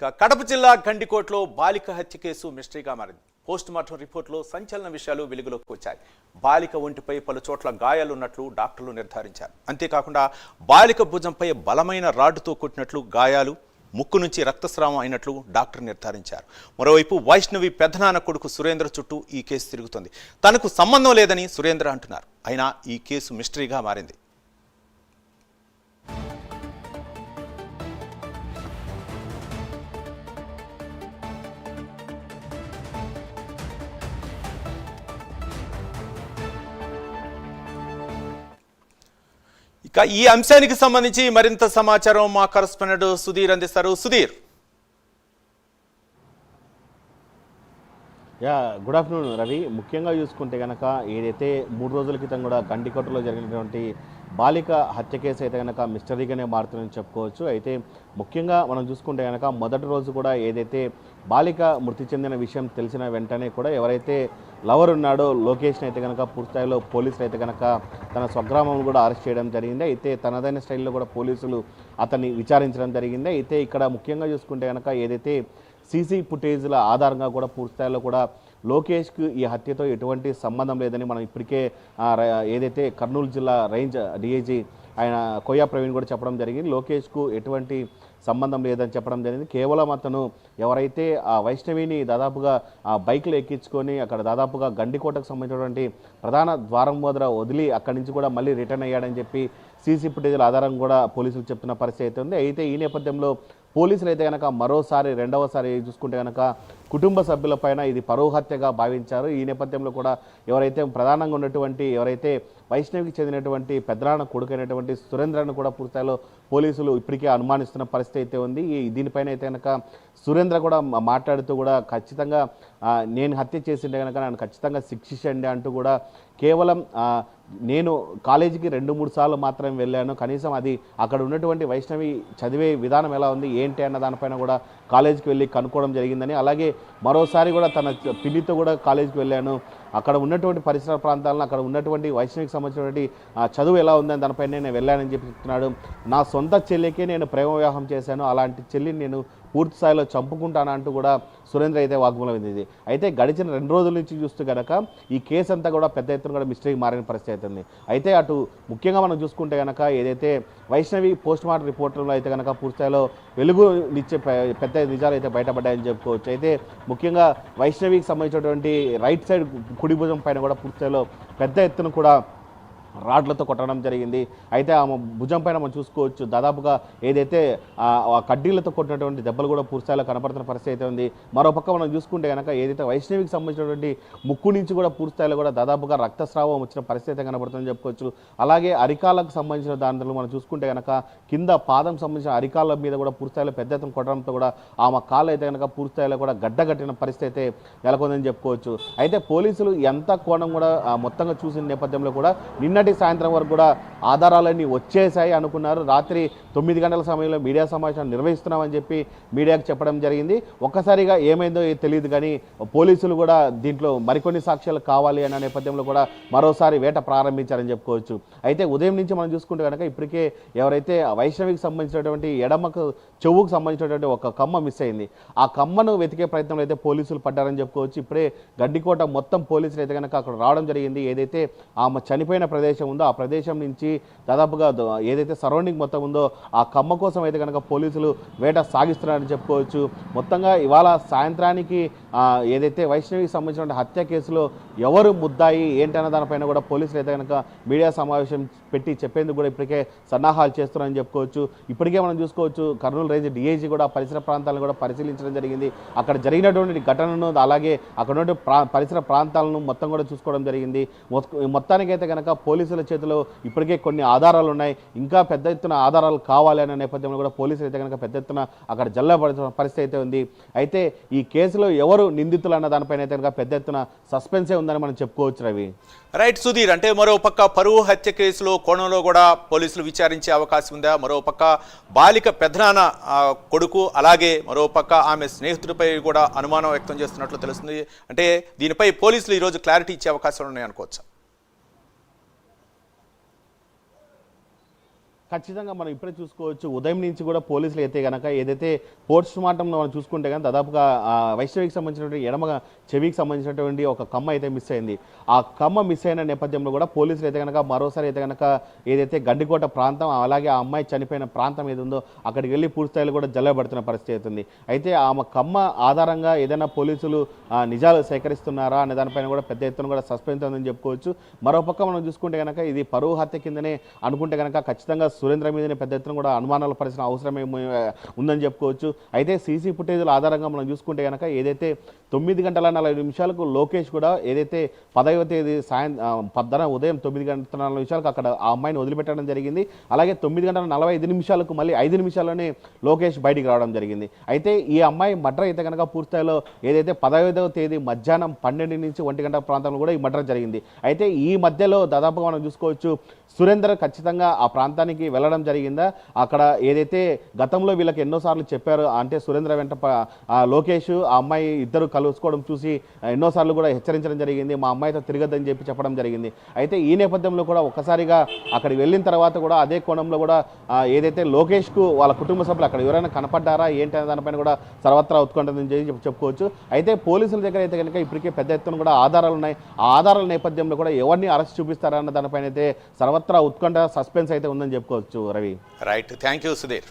కడప జిల్లా గండికోట్లో బాలిక హత్య కేసు మిస్టరీగా మారింది. పోస్ట్ మార్టం రిపోర్టులో సంచలన విషయాలు వెలుగులోకి వచ్చాయి. బాలిక ఒంటిపై పలు చోట్ల గాయాలున్నట్లు డాక్టర్లు నిర్ధారించారు. అంతేకాకుండా బాలిక భుజంపై బలమైన రాడ్డుతో కొట్టినట్లు గాయాలు ముక్కు నుంచి రక్తస్రావం అయినట్లు డాక్టర్ నిర్ధారించారు. మరోవైపు వైష్ణవి పెద్దనాన్న కొడుకు సురేంద్ర చుట్టూ ఈ కేసు తిరుగుతుంది. తనకు సంబంధం లేదని సురేంద్ర అంటున్నారు. అయినా ఈ కేసు మిస్టరీగా మారింది. ఈ అంశానికి సంబంధించి మరింత సమాచారం మా కరస్పాండెంట్ సుధీర్ అందిస్తారు. Sudheer. Yeah good afternoon Ravi. ముఖ్యంగా చూసుకుంటే కనుక ఏదైతే మూడు రోజుల క్రితం కూడా గండికోటలో జరిగినటువంటి బాలిక హత్య కేసు అయితే కనుక మిస్టరీగానే మారుతుందని చెప్పుకోవచ్చు. అయితే ముఖ్యంగా మనం చూసుకుంటే కనుక మొదటి రోజు కూడా ఏదైతే బాలిక మృతి చెందిన విషయం తెలిసిన వెంటనే కూడా ఎవరైతే లవర్ ఉన్నాడో లోకేష్ని అయితే కనుక పూర్తిస్థాయిలో పోలీసులు అయితే కనుక తన స్వగ్రామం కూడా అరెస్ట్ చేయడం జరిగింది. అయితే తనదైన స్టైల్లో కూడా పోలీసులు అతన్ని విచారించడం జరిగింది. అయితే ఇక్కడ ముఖ్యంగా చూసుకుంటే కనుక ఏదైతే సీసీ ఫుటేజ్ల ఆధారంగా కూడా పూర్తిస్థాయిలో కూడా లోకేష్కి ఈ హత్యతో ఎటువంటి సంబంధం లేదని మనం ఇప్పటికే ఏదైతే కర్నూలు జిల్లా రేంజ్ డిఐజీ ఆయన కొయ్యా ప్రవీణ్ కూడా చెప్పడం జరిగింది. లోకేష్కు ఎటువంటి సంబంధం లేదని చెప్పడం జరిగింది. కేవలం అతను ఎవరైతే ఆ వైష్ణవిని దాదాపుగా ఆ బైక్లో ఎక్కించుకొని అక్కడ దాదాపుగా గండికోటకు సంబంధించినటువంటి ప్రధాన ద్వారం వద్ద వదిలి అక్కడి నుంచి కూడా మళ్ళీ రిటర్న్ అయ్యాడని చెప్పి సీసీ ఫుటేజ్ల ఆధారం కూడా పోలీసులు చెప్తున్న పరిస్థితి అయితే ఉంది. అయితే ఈ నేపథ్యంలో పోలీసులు అయితే కనుక మరోసారి రెండవసారి చూసుకుంటే కనుక కుటుంబ సభ్యులపైన ఇది పరోహత్యగా భావించారు. ఈ నేపథ్యంలో కూడా ఎవరైతే ప్రధానంగా ఉన్నటువంటి ఎవరైతే వైష్ణవికి చెందినటువంటి పెద్దనాన్న కొడుకైనటువంటి సురేంద్రను కూడా పూర్తిస్థాయిలో పోలీసులు ఇప్పటికే అనుమానిస్తున్న పరిస్థితి అయితే ఉంది. ఈ దీనిపైన అయితే కనుక సురేంద్ర కూడా మాట్లాడుతూ కూడా ఖచ్చితంగా నేను హత్య చేసిండే కనుక నన్ను ఖచ్చితంగా శిక్షించండి అంటూ కూడా కేవలం నేను కాలేజీకి రెండు మూడు సార్లు మాత్రమే వెళ్ళాను. కనీసం అది అక్కడ ఉన్నటువంటి వైష్ణవి చదివే విధానం ఎలా ఉంది ఏంటి అన్న దానిపైన కూడా కాలేజీకి వెళ్ళి కనుక్కోవడం జరిగిందని అలాగే మరోసారి కూడా తన పిల్లితో కూడా కాలేజీకి వెళ్ళాను. అక్కడ ఉన్నటువంటి పరిసర ప్రాంతాలను అక్కడ ఉన్నటువంటి వైష్ణవికి సంబంధించినటువంటి చదువు ఎలా ఉందని దానిపైన నేను వెళ్ళానని చెప్పి చెప్తున్నాడు. నా సొంత చెల్లికే నేను ప్రేమ వివాహం చేశాను. అలాంటి చెల్లిని నేను పూర్తి స్థాయిలో చంపుకుంటాను అంటూ కూడా సురేంద్ర అయితే వాగ్మూలం ఇది అయితే గడిచిన రెండు రోజుల నుంచి చూస్తే కనుక ఈ కేసు అంతా కూడా పెద్ద ఎత్తున కూడా మిస్టేక్ మారిన పరిస్థితి అవుతుంది అయితే అటు ముఖ్యంగా మనం చూసుకుంటే కనుక ఏదైతే వైష్ణవి పోస్ట్ మార్టం రిపోర్టర్లో అయితే కనుక పూర్తిస్థాయిలో వెలుగు నిచ్చే పెద్ద నిజాలు అయితే బయటపడ్డాయని చెప్పుకోవచ్చు. అయితే ముఖ్యంగా వైష్ణవికి సంబంధించినటువంటి రైట్ సైడ్ కుడి భుజం పైన కూడా పూర్తిస్థాయిలో పెద్ద ఎత్తున కూడా రాడ్లతో కొట్టడం జరిగింది. అయితే ఆమె భుజం పైన మనం చూసుకోవచ్చు. దాదాపుగా ఏదైతే ఆ కడ్డీలతో కొట్టినటువంటి దెబ్బలు కూడా పూర్తిస్థాయిలో కనపడుతున్న పరిస్థితి అయితే ఉంది. మరోపక్క మనం చూసుకుంటే కనుక ఏదైతే వైష్ణవికి సంబంధించినటువంటి ముక్కు నుంచి కూడా పూర్తిస్థాయిలో కూడా దాదాపుగా రక్తస్రావం వచ్చిన పరిస్థితి అయితే కనపడుతుందని చెప్పుకోవచ్చు. అలాగే అరికాలకు సంబంధించిన దాంట్లో మనం చూసుకుంటే కనుక కింద పాదం సంబంధించిన అరికాల మీద కూడా పూర్తిస్థాయిలో పెద్ద ఎత్తున కొట్టడంతో కూడా ఆమె కాళ్ళు అయితే కనుక పూర్తిస్థాయిలో కూడా గడ్డగట్టిన పరిస్థితి అయితే నెలకొందని చెప్పుకోవచ్చు. అయితే పోలీసులు ఎంత కోణం కూడా మొత్తంగా చూసిన నేపథ్యంలో కూడా నిన్నటి సాయంత్రం వరకు కూడా ఆధారాలన్నీ వచ్చేసాయి అనుకున్నారు. రాత్రి తొమ్మిది గంటల సమయంలో మీడియా సమావేశం నిర్వహిస్తున్నామని చెప్పి మీడియాకు చెప్పడం జరిగింది. ఒక్కసారిగా ఏమైందో తెలియదు కానీ పోలీసులు కూడా దీంట్లో మరికొన్ని సాక్ష్యాలు కావాలి అన్న నేపథ్యంలో కూడా మరోసారి వేట ప్రారంభించారని చెప్పుకోవచ్చు. అయితే ఉదయం నుంచి మనం చూసుకుంటే కనుక ఇప్పటికే ఎవరైతే వైష్ణవికి సంబంధించినటువంటి ఎడమకు చెవుకు సంబంధించినటువంటి ఒక కమ్మ మిస్ అయింది. ఆ కమ్మను వెతికే ప్రయత్నంలో అయితే పోలీసులు పడ్డారని చెప్పుకోవచ్చు. ఇప్పుడే గడ్డికోట మొత్తం పోలీసులు అయితే కనుక అక్కడ రావడం జరిగింది. ఏదైతే ఆమె చనిపోయిన ప్రదేశం ఉందో ఆ ప్రదేశం నుంచి దాదాపుగా ఏదైతే సరౌండింగ్ మొత్తం ఉందో ఆ కమ్మ కోసం అయితే కనుక పోలీసులు వేట సాగిస్తున్నారని చెప్పుకోవచ్చు. మొత్తంగా ఇవాళ సాయంత్రానికి ఏదైతే వైష్ణవికి సంబంధించిన హత్య కేసులో ఎవరు ముద్దాయి ఏంటన్న దానిపైన కూడా పోలీసులు అయితే కనుక మీడియా సమావేశం పెట్టి చెప్పేందుకు కూడా ఇప్పటికే సన్నాహాలు చేస్తున్నారని చెప్పుకోవచ్చు. ఇప్పటికే మనం చూసుకోవచ్చు కర్నూలు రేంజ్ డిఐజీ కూడా పరిసర ప్రాంతాలను కూడా పరిశీలించడం జరిగింది. అక్కడ జరిగినటువంటి ఘటనను అలాగే అక్కడ ఉన్నటువంటి ప్రా పరిసర ప్రాంతాలను మొత్తం కూడా చూసుకోవడం జరిగింది. మొత్తానికైతే కనుక పోలీసుల చేతిలో ఇప్పటికే కొన్ని ఆధారాలు ఉన్నాయి. ఇంకా పెద్ద ఎత్తున ఆధారాలు కావాలి అనే నేపథ్యంలో కూడా పోలీసులు అయితే కనుక పెద్ద ఎత్తున అక్కడ జల్లబడుతున్న పరిస్థితి అయితే ఉంది. అయితే ఈ కేసులో ఎవరు నిందితులు అన్న దానిపైన అయితే కనుక పెద్ద ఎత్తున సస్పెన్సే ఉందని మనం చెప్పుకోవచ్చు రవి. రైట్ సుధీర్. అంటే మరో పక్క పరువు హత్య కేసులో కోణంలో కూడా పోలీసులు విచారించే అవకాశం ఉందా? మరో పక్క బాలిక పెద్దనాన్న కొడుకు అలాగే మరో పక్క ఆమె స్నేహితుడిపై కూడా అనుమానం వ్యక్తం చేస్తున్నట్లు తెలుస్తుంది. అంటే దీనిపై పోలీసులు ఈరోజు క్లారిటీ ఇచ్చే అవకాశాలు ఉన్నాయి అనుకోవచ్చు ఖచ్చితంగా మనం ఇప్పుడే చూసుకోవచ్చు. ఉదయం నుంచి కూడా పోలీసులు అయితే గనక ఏదైతే పోస్ట్ మార్టంలో మనం చూసుకుంటే కనుక దాదాపుగా వైష్ణవికి సంబంధించినటువంటి ఎడమ చెవికి సంబంధించినటువంటి ఒక కమ్మ అయితే మిస్ అయింది. ఆ కమ్మ మిస్ అయిన నేపథ్యంలో కూడా పోలీసులు అయితే కనుక మరోసారి అయితే కనుక ఏదైతే గండికోట ప్రాంతం అలాగే ఆ అమ్మాయి చనిపోయిన ప్రాంతం ఏది ఉందో అక్కడికి వెళ్ళి పూర్తిస్థాయిలో కూడా జల్లబడుతున్న పరిస్థితి అవుతుంది. అయితే ఆమె కమ్మ ఆధారంగా ఏదైనా పోలీసులు నిజాలు సేకరిస్తున్నారా అనే దానిపైన కూడా పెద్ద ఎత్తున కూడా సస్పెన్స్ ఉందని చెప్పుకోవచ్చు. మరోపక్క మనం చూసుకుంటే కనుక ఇది పరువు హత్య కిందనే అనుకుంటే కనుక ఖచ్చితంగా సురేంద్ర మీదనే పెద్ద ఎత్తున కూడా అనుమానాలు పరిచిన అవసరమే ఉందని చెప్పుకోవచ్చు. అయితే సీసీ ఫుటేజ్ల ఆధారంగా మనం చూసుకుంటే కనుక ఏదైతే తొమ్మిది గంటల నలభై నిమిషాలకు లోకేష్ కూడా ఏదైతే పదవ తేదీ సాయం పద్దన ఉదయం తొమ్మిది గంటల నలభై నిమిషాలకు అక్కడ ఆ అమ్మాయిని వదిలిపెట్టడం జరిగింది. అలాగే తొమ్మిది గంటల నలభై ఐదు నిమిషాలకు మళ్ళీ ఐదు నిమిషాల్లోనే లోకేష్ బయటికి రావడం జరిగింది. అయితే ఈ అమ్మాయి మర్డర్ అయితే కనుక పూర్తిస్థాయిలో ఏదైతే పదహైదవ తేదీ మధ్యాహ్నం పన్నెండు నుంచి ఒంటి గంట ప్రాంతంలో కూడా ఈ మర్డర్ జరిగింది. అయితే ఈ మధ్యలో దాదాపుగా మనం చూసుకోవచ్చు సురేందర్ ఖచ్చితంగా ఆ ప్రాంతానికి వెళ్ళడం జరిగిందా? అక్కడ ఏదైతే గతంలో వీళ్ళకి ఎన్నోసార్లు చెప్పారు అంటే సురేంద్ర వెంట లోకేష్ ఆ అమ్మాయి ఇద్దరు కలుసుకోవడం చూసి ఎన్నోసార్లు కూడా హెచ్చరించడం జరిగింది మా అమ్మాయితో తిరగద్దని చెప్పి చెప్పడం జరిగింది. అయితే ఈ నేపథ్యంలో కూడా ఒక్కసారిగా అక్కడికి వెళ్ళిన తర్వాత కూడా అదే కోణంలో కూడా ఏదైతే లోకేష్కు వాళ్ళ కుటుంబ సభ్యులు అక్కడ ఎవరైనా కనపడ్డారా ఏంటి అనే దానిపైన కూడా సర్వత్రా ఉత్కంఠని చెప్పి చెప్పుకోవచ్చు. అయితే పోలీసుల దగ్గర అయితే కనుక ఇప్పటికే పెద్ద ఎత్తున కూడా ఆధారాలు ఉన్నాయి. ఆ ఆధారాల నేపథ్యంలో కూడా ఎవరిని అరెస్ట్ చూపిస్తారా అన్న దానిపైన అయితే సర్వత్రా ఉత్కంఠ సస్పెన్స్ అయితే ఉందని చెప్పుకోవచ్చు Ravi. Right thank you Sudheer